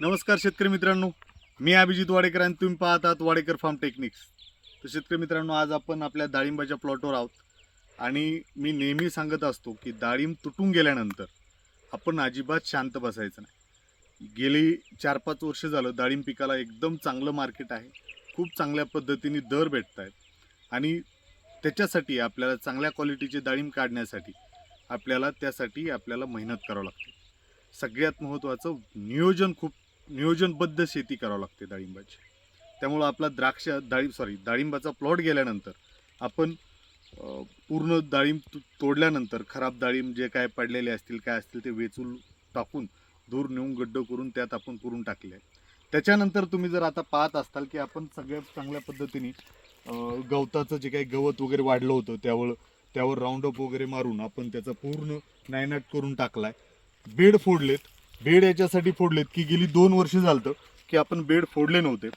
नमस्कार शेतकरी मित्रांनो. मी अभिजित वाडेकर आणि तुम्ही पाहत आहात वाडेकर फार्म टेक्निक्स. तर शेतकरी मित्रांनो आज आपण आपल्या डाळिंबाच्या प्लॉटवर आहोत. आणि मी नेहमी सांगत असतो की डाळिंब तुटून गेल्यानंतर आपण अजिबात शांत बसायचं नाही. गेली चार पाच वर्ष झालं डाळिंब पिकाला एकदम चांगलं मार्केट आहे. खूप चांगल्या पद्धतीने दर भेटत आहेत आणि त्याच्यासाठी आपल्याला चांगल्या क्वालिटीचे डाळिंब काढण्यासाठी आपल्याला त्यासाठी आपल्याला मेहनत करावं लागते. सगळ्यात महत्त्वाचं नियोजन खूप नियोजनबद्ध शेती करावं लागते डाळिंबाची. त्यामुळं आपला द्राक्ष डाळिंब सॉरी डाळिंबाचा प्लॉट गेल्यानंतर आपण पूर्ण डाळिंब तोडल्यानंतर खराब डाळिंब जे काय पडलेले असतील काय असतील ते वेचून टाकून दूर नेऊन गड्ड करून त्यात आपण पुरून टाकले आहे त्याच्यानंतर तुम्ही जर आता पाहत असताल की आपण सगळ्यात चांगल्या पद्धतीने गवताचं जे काही गवत वगैरे वाढलं होतं त्यावर त्यावर राऊंडअप वगैरे मारून आपण त्याचा पूर्ण नायनाट करून टाकलाय. बेड फोडलेत. बेड याच्यासाठी फोडलेत की गेली दोन वर्ष झालं की आपण बेड फोडले नव्हते.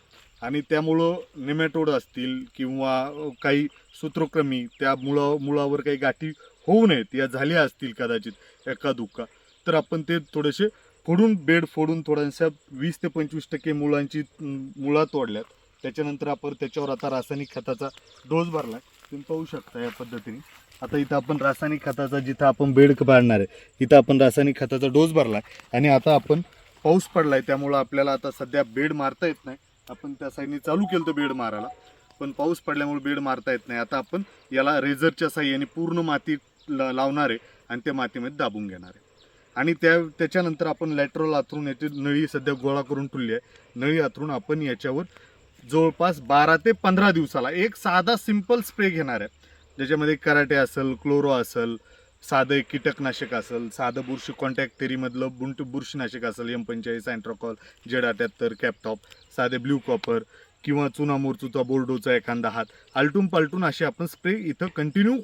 आणि त्यामुळं निमॅटोड असतील किंवा काही सूत्रक्रमी त्या मुळा मुळावर काही गाठी होऊ नयेत या झाल्या असतील कदाचित एका दुक्का तर आपण ते थोडेसे फोडून बेड फोडून थोड्याशा वीस ते पंचवीस टक्के मुळांची मुळा तोडल्यात. त्याच्यानंतर आपण त्याच्यावर आता रासायनिक खताचा डोस भरला तुम्ही पाहू शकता या पद्धतीने. आता इथं आपण रासायनिक खताचा जिथं आपण बेड पाडणार आहे इथं आपण रासायनिक खताचा डोस भरला आणि आता आपण पाऊस पडलाय त्यामुळं आपल्याला आता सध्या बेड मारता येत नाही. आपण त्या साईडने चालू केलं तर बेड मारायला पण पाऊस पडल्यामुळे बेड मारता येत नाही. आता आपण याला रेझरच्या साह्याने पूर्ण माती लावणार आहे आणि त्या मातीमध्ये दाबून घेणार आहे. आणि त्या त्याच्यानंतर आपण लॅटरल आथरून याची नळी सध्या गोळा करून ठेवली आहे. नळी आथरून आपण याच्यावर जवळपास बारा ते पंधरा दिवसाला एक साधा सिंपल स्प्रे घेणार आहे. ज्याच्यामध्ये कराटे असेल क्लोरो असेल साधं कीटकनाशक असेल साधं बुरशी कॉन्टॅक्ट थेरीमधलं बुंट बुरशीनाशक असेल एम पंचेचाळीस अँट्रोकॉल जेड अठ्याहत्तर कॅपटॉप साधे ब्ल्यू कॉपर किंवा चुनामोरचूचा बोर्डोचा एखादा हात आलटून पालटून असे आपण स्प्रे इथं कंटिन्यू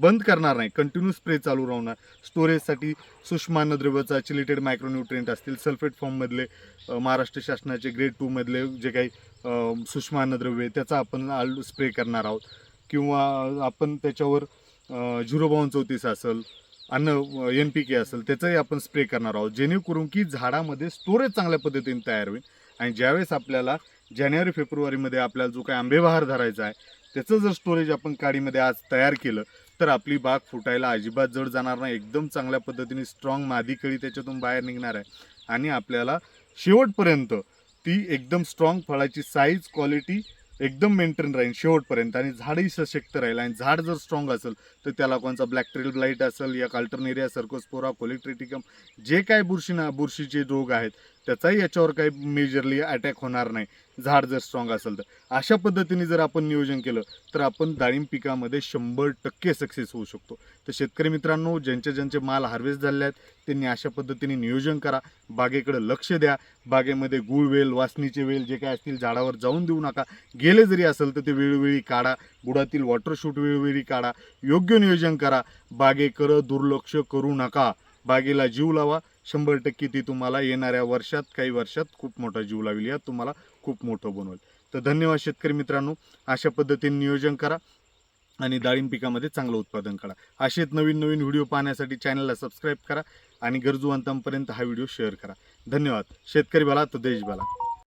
बंद करणार नाही. कंटिन्यू स्प्रे चालू राहणार. स्टोरेजसाठी सूक्ष्म अन्नद्रव्याचा चिलिटेड मायक्रोन्युट्रिएंट असतील सल्फेट फॉर्ममधले महाराष्ट्र शासनाचे ग्रेड टूमधले जे काही अ, द्रव्य आहे, त्याचा आपण आल स्प्रे करणार आहोत. किंवा आपण त्याच्यावर झिरो बावन चौतीस असेल अन्न एन पी के असेल त्याचाही आपण स्प्रे करणार आहोत. जेणेकरून की झाडामध्ये स्टोरेज चांगल्या पद्धतीने तयार होईल. आणि ज्यावेळेस आपल्याला जानेवारी फेब्रुवारीमध्ये आपल्याला जो काही आंबेबहार धरायचा आहे त्याचं जर स्टोरेज आपण काडीमध्ये आज तयार केलं तर आपली बाग फुटायला अजिबात जड जाणार नाही. एकदम चांगल्या पद्धतीने स्ट्रॉंग मादी कळी त्याच्यातून बाहेर निघणार आहे. आणि आपल्याला शेवटपर्यंत ती एकदम स्ट्रॉंग फळाची साईज क्वालिटी एकदम मेंटेन राहील शेवटपर्यंत. आणि झाडही सशक्त राहील. आणि झाड जर स्ट्रॉंग असेल तर त्याला कोणचा ब्लॅक ट्रेल ब्लाईट असेल या काल्टर्नेरिया सर्कोस्पोरा कोलेक्ट्रेटिकम जे काय बुरशीना बुरशीचे रोग आहेत त्याचाही याच्यावर काही मेजरली अटॅक होणार नाही. झाड जर स्ट्रॉंग असेल तर. अशा पद्धतीने जर आपण नियोजन केलं तर आपण डाळिंब पिकामध्ये शंभर टक्के सक्सेस होऊ शकतो. तर शेतकरी मित्रांनो ज्यांचे ज्यांचे माल हार्वेस्ट झाले आहेत त्यांनी अशा पद्धतीने नियोजन करा. बागेकडे लक्ष द्या. बागेमध्ये गुळ वेल वासनीचे वेल जे काय असतील झाडावर जाऊन देऊ नका. गेले जरी असेल तर ते वेळोवेळी काढा. बुडातील वॉटरशूट वेळोवेळी काढा. योग्य नियोजन करा. बागेकडं दुर्लक्ष करू नका. बागेला जीव लावा. शंभर टक्के ती तुम्हाला येणाऱ्या वर्षात काही वर्षात खूप मोठा जीव लावेल या तुम्हाला खूप मोठं बनवेल तर धन्यवाद शेतकरी मित्रांनो. अशा पद्धतीने नियोजन करा आणि डाळिंब पिकामध्ये चांगलं उत्पादन करा असेच नवीन नवीन व्हिडिओ पाहण्यासाठी चॅनलला सबस्क्राईब करा आणि गरजूवंतांपर्यंत हा व्हिडिओ शेअर करा. धन्यवाद. शेतकरी भला तर देश भला